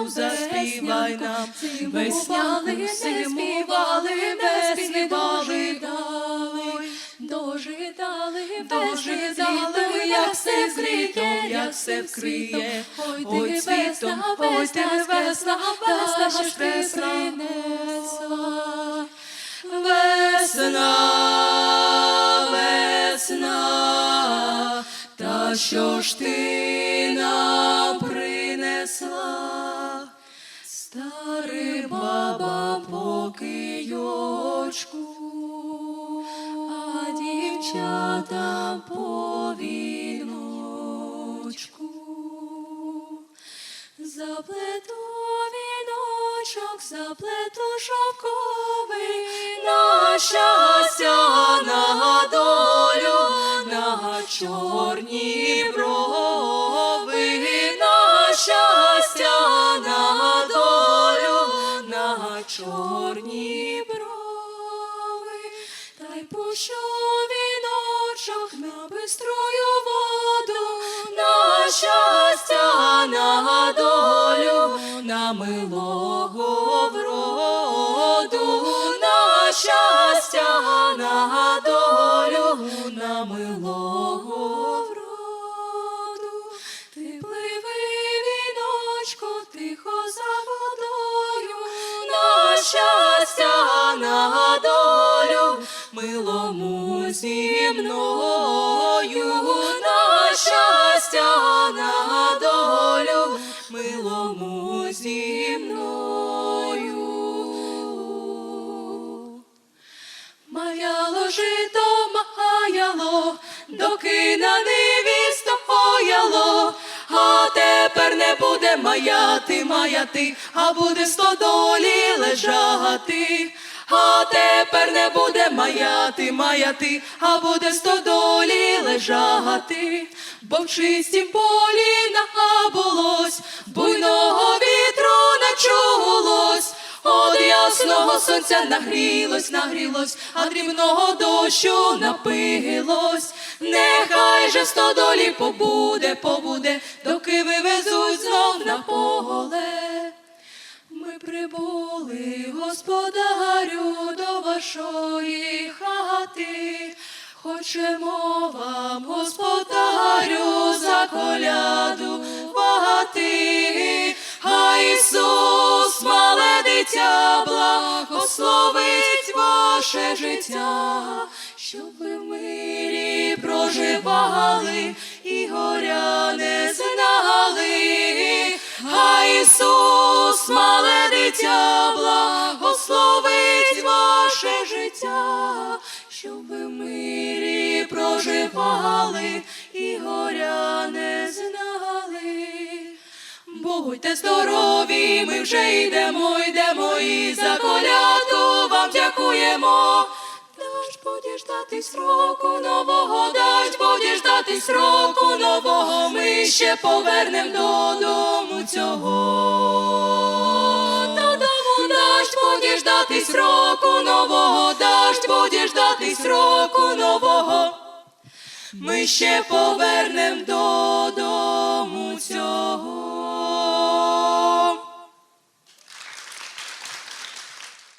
нам, заспівай нам, Зиму веснянку, співали, співали, дожидали, дожидали, Дожидали, як все вкриє, як все вкриє. Ой, ти цвітом, весна, ой, ти весна, весна, ж ти принесла. Весна, весна, та що ж ти Баба покийочку, а дівчата по віночку. Заплету віночок, заплету шовковий, на щастя, на долю, на чорні брови, чорні брови, та й пущу віночок на бистрою воду, на щастя, на долю, на милого вроду, на щастя, на долю, щастя, на долю, милому зі мною, на щастя, на долю, милому зі мною. Маяло жито, маяло, доки на ниві тепер не буде маяти, маяти, а буде стодолі лежати. А тепер не буде маяти, маяти, а буде стодолі лежати. Бо в чистім полі набулось, буйного вітру не чулось. От ясного сонця нагрілось, нагрілось, а дрібного дощу напилось. Нехай же в стодолі побуде, побуде, доки вивезуть знов на поле. Ми прибули, господарю, до вашої хати. Хочемо вам, господарю, заколядувати. А Ісус, мале дитя, благословить ваше життя, щоб ви в мирі проживали і горя Ісус, мале дитя, благословить ваше життя, щоб ви мирі проживали і горя не знали. Будьте здорові, ми вже йдемо, йдемо і за коляду вам дякуємо. Даж року нового, дать будеш дати сроку нового, ми ще повернем додому цього. Додому даж будеш дати сроку нового, даж будеш дати сроку нового. Ми ще повернем додому.